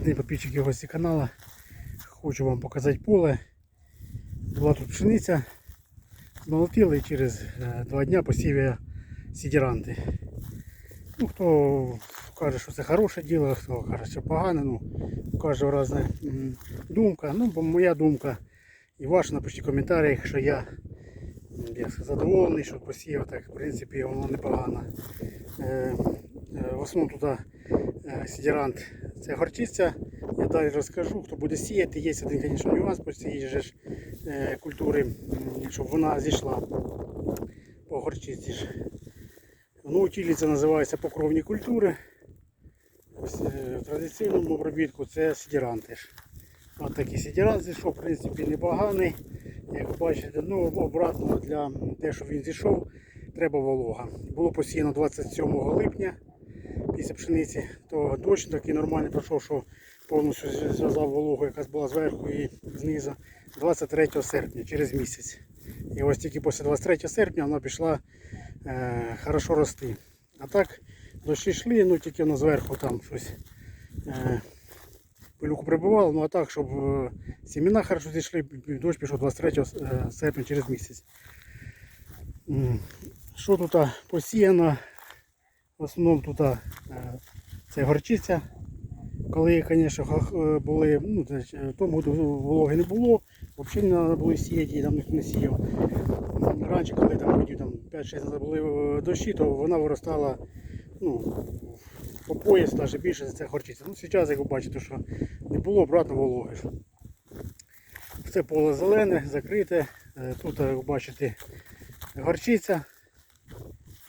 Добрий день, підписчики гості каналу. Хочу вам показати поле. Була тут пшениця. Змолотили і через е, два дня посів я сідіранти. Ну, хто каже, що це хороше діло, хто каже, що погане, ну, у кожного різна думка. Ну, моя думка і ваша напишіть в коментарях, що я, м, я задоволений, що посів, так, в принципі, воно непогано. Е, е, в основному туди е, сідірант це горчиця. Я далі розкажу, хто буде сіяти. Є один, звісно, нюанс по цій е, культури, щоб вона зійшла по горчиці. ж. Ну, тілі називається покровні культури. Ось, е, В традиційному обробітку це сідіранти. ж. Ось такий сідірант зійшов, в принципі, непоганий. Як ви бачите, ну обратно для те, щоб він зійшов, треба волога. Було посіяно 27 липня після пшениці, то дощ такий нормальний пройшов, що повністю зв'язав вологу, яка була зверху і знизу, 23 серпня, через місяць. І ось тільки після 23 серпня вона пішла е, хорошо рости. А так дощі йшли, ну тільки воно зверху там щось е, пилюку прибувало, ну а так, щоб е, сімена хорошо зійшли, дощ пішов 23 е, серпня через місяць. Що тут посіяно? В основному тут е, це горчиця. Коли, звісно, е, були, ну, е, в тому году вологи не було, взагалі не треба було сіяти, і там ніхто не сіяв. Раніше, коли там, годів, там 5-6 були дощі, то вона виростала ну, по пояс, навіть більше за це горчиця. Ну, зараз, як ви бачите, що не було обратно вологи. Це поле зелене, закрите. Тут, як ви бачите, горчиця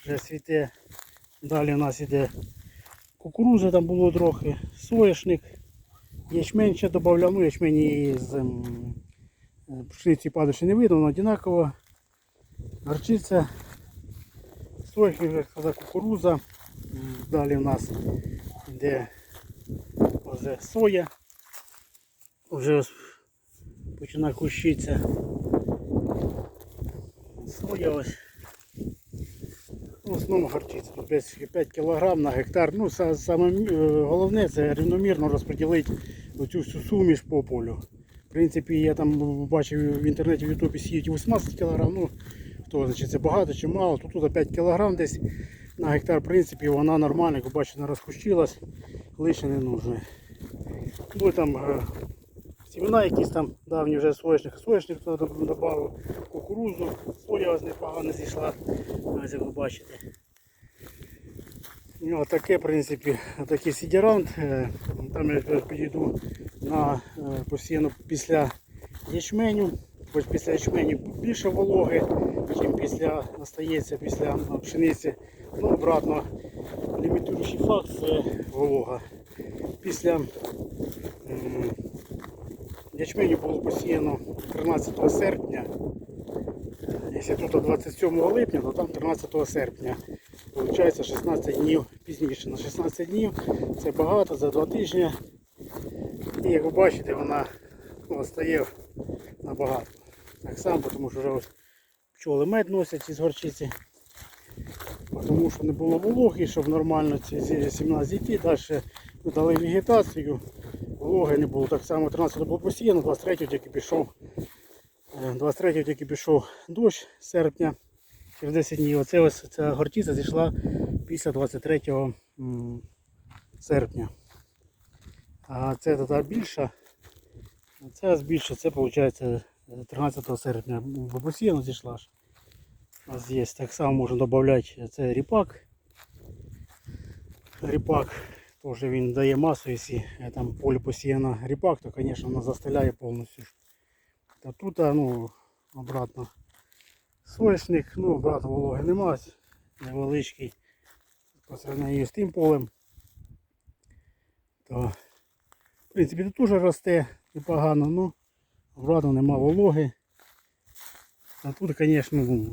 вже цвіте. Далі у нас іде кукуруза, там було трохи, соняшник, ячмень ще додавав, ну ячмень із ем, е, пшениці падуші не видно, воно однаково. Горчиця, соняшник, вже кукуруза. Далі у нас йде вже соя. Вже починає кущитися. Соя ось. В основному горчиця. Десь 5 кг на гектар. Ну, саме е, головне це рівномірно розподілити оцю всю суміш по полю. В принципі, я там бачив в інтернеті в Ютубі сіють 18 кг. Ну, хто значить, це багато чи мало. Тут, тут 5 кг десь на гектар, в принципі, вона нормальна, як бачите, не розкущилась, лише не нужно. Ну, там е, Сімена якісь там давні вже соняшник, соняшник додав, кукурузу, соя ось непогано зійшла, ось як ви бачите. І отаке, в принципі, такий сідірант. Е, Там я підійду на е, постійно після ячменю. Хоч після ячменю більше вологи, ніж після остається після пшениці. Ну, обратно, лімітуючий факт це волога. Після Ячменю було посіяно 13 серпня. Якщо тут 27 липня, то там 13 серпня. Получається 16 днів пізніше. На 16 днів це багато за 2 тижні. І як ви бачите, вона стає набагато. Так само, тому що вже ось пчоли мед носять із горчиці. Тому що не було вологи, щоб нормально ці зі- сімена зійти. Далі дали вегетацію. Вологи не було. Так само 13 було посіяно, 23 тільки пішов. е, 23 тільки пішов дощ серпня. Через 10 днів. Оце ось ця гортиця зійшла після 23 серпня. А це та більша. Це більше, це виходить 13 серпня. Бо зійшла ж. Ось є. Так само можна додати це ріпак. Ріпак теж він дає масу, якщо там поле посіяно ріпак, то звісно вона застеляє повністю. Та тут ну, обратно соняшник, ну обратно вологи нема, невеличкий по сравненню з тим полем. То, в принципі, тут теж росте непогано, ну обратно нема вологи. А тут, звісно,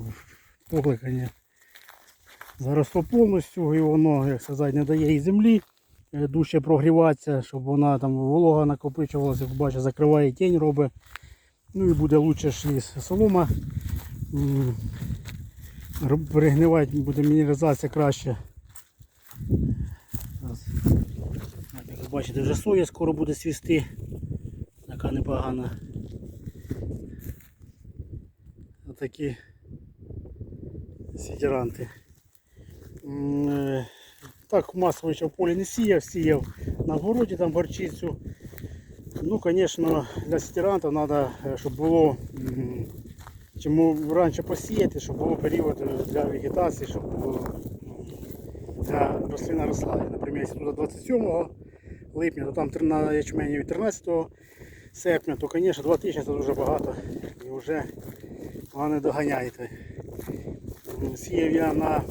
поле, звісно, заросло повністю і воно, як сказати, не дає і землі дужче прогріватися, щоб вона там волога накопичувалася, як бачите, закриває тінь робить. Ну і буде лучше шліс. Солома перегнивати, буде мінералізація краще. Як ви бачите, вже соя скоро буде свісти. Така непогана. Отакі сідіранти. Е, Так масово ще в полі не сіяв, сіяв на городі там горчицю. Ну, звісно, для сідірантів треба, щоб було чому раніше посіяти, щоб було період е, для вегетації, щоб ну, рослина росла. Наприклад, якщо туди 27 липня, то там на ячмені 13 серпня, то, звісно, 2 тижні це дуже багато. І вже не доганяєте. Сіяв я на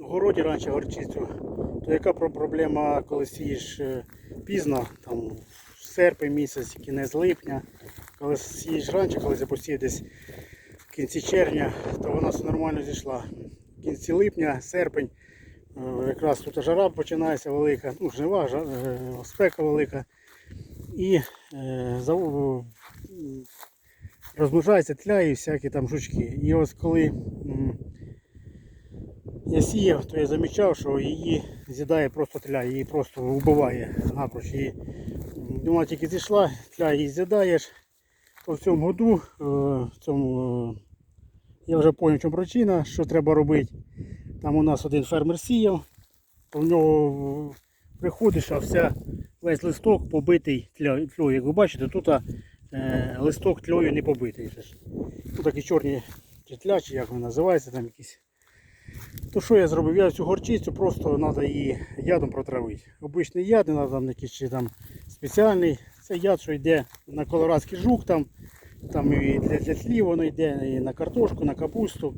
городі раніше горчицю, то яка проблема, коли сієш е, пізно, там серпень місяць, кінець липня, коли сієш раніше, коли запустив десь в кінці червня, то вона все нормально зійшла. В кінці липня, серпень, е, якраз тут жара починається велика, ну жнива, жа- е, спека велика. І е, за- м, розмножаються тля і всякі там жучки. І ось коли я сіяв, то я замічав, що її з'їдає просто тля, її просто вбиває напроч. Її, вона тільки зійшла, тля її з'їдаєш. То в цьому году, е, в цьому, е, я вже зрозумів, чому причина, що треба робити. Там у нас один фермер сіяв, то в нього е, приходиш, а вся, весь листок побитий тлою. Як ви бачите, тут е, листок тлою не побитий. Тут такі чорні чи тля, чи як вони називаються там якісь. То що я зробив? Я цю горчицю просто треба її ядом протравити. Обичний яд, не треба якийсь чи там спеціальний. Це яд, що йде на колорадський жук, там, там і для, для тлі воно йде, і на картошку, на капусту.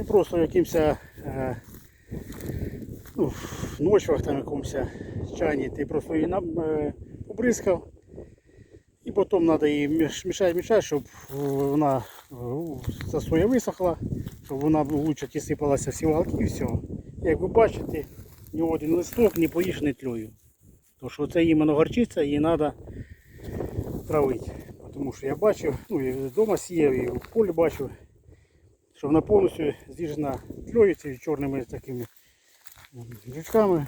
І просто якимось е, ну, в ночвах там якомусь чайні, ти просто її нам, е, побризкав. І потім треба її мішати, мішати, щоб вона соя висохла, щоб вона лучше сипалася всі валки і все. Як ви бачите, ні один листок не поїжджений тлею. Тому що це іменно горчиця, її треба травити. Тому що я бачив, ну і вдома сіяв, і в полі бачив, що вона повністю з'їжджена тлею, чорними такими жучками.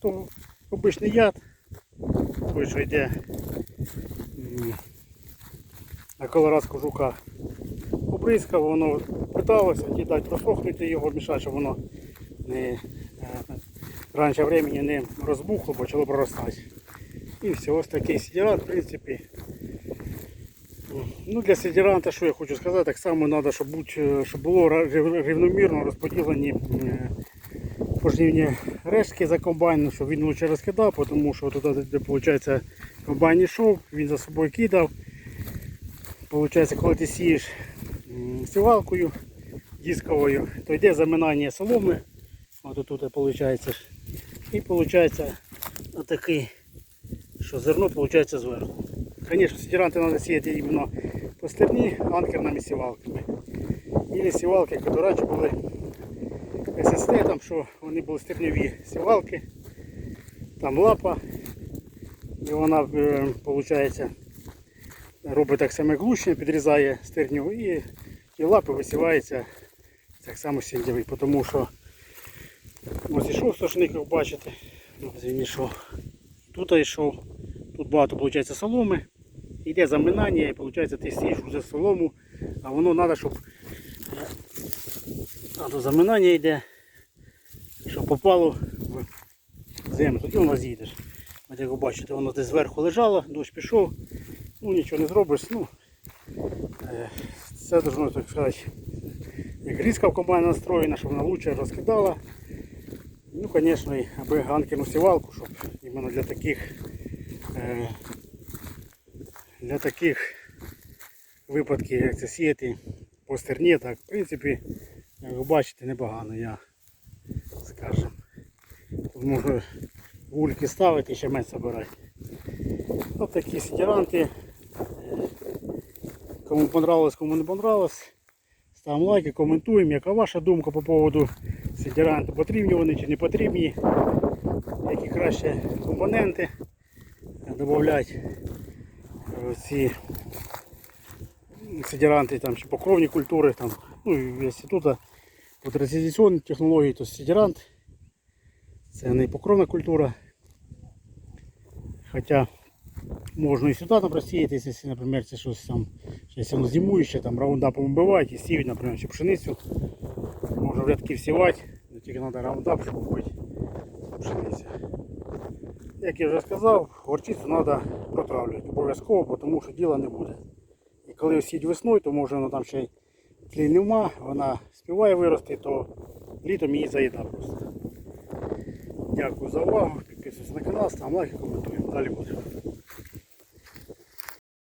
То обичний яд, той, що йде на колорадську жука. Обризкав, воно питалося, ті дати просохнути його, мішати, щоб воно не е, раніше времени не розбухло, почало проростати. І все, ось такий сидірант, в принципі. Ну, для сидіранта, що я хочу сказати, так само треба, щоб, будь- щоб було рівномірно розподілені е, пожнівні рештки за комбайн, щоб він лучше розкидав, тому що туди, де виходить, комбайн йшов, він за собою кидав. Получається, коли ти сієш сівалкою дисковою, то йде заминання соломи. От тут виходить. І виходить отакий, що зерно виходить зверху. Звісно, сідіранти треба сіяти іменно по стерні анкерними сівалками. Ілі сівалки, які раніше були ССТ, там, що вони були стерньові сівалки, там лапа, і вона виходить робить так само глушення, підрізає стерню і ті лапи висіваються так само сіндєвий, тому що ось ішов сошник, як бачите, він. Тут йшов, тут багато виходить соломи, йде заминання і виходить ти сієш вже солому, а воно треба, щоб а до заминання йде, щоб попало в землю, тоді воно з'їдеш. От як ви бачите, воно десь зверху лежало, дощ пішов, ну нічого не зробиш. Ну, це должно, так сказати, як різка в комбайн настроєна, щоб вона лучше розкидала. Ну, звісно, аби ганкину сівалку, щоб іменно для таких е, для таких випадків, як це сіяти по стерні, так, в принципі, як ви бачите, непогано я скажем. Тут можна вульки ставити і ще мед забирати. Ось такі сідіранти. Кому понравилось, кому не понравилось. Ставимо лайки, коментуємо, яка ваша думка по поводу сідіранту, потрібні вони чи не потрібні, які краще компоненти додати ці сідіранти, там, чи покровні культури. Там, ну, і тут по традиційній технології, то сідірант це не покровна культура. Хоча можна і сюди там просіятися, якщо, наприклад, це щось там, якщо воно зимуюче, там раундапом вбивають і сіють, наприклад, чи пшеницю. Можна в рядки всівати, але тільки треба раундап, щоб купити пшеницю. Як я вже сказав, горчицю треба протравлювати обов'язково, тому що діла не буде. І коли осіть весною, то може вона там ще й тлі нема, вона співає вирости, то літом її заїда просто. Дякую за увагу. Підписуйтесь на канал, ставимо лайки, коментуємо. Далі буде.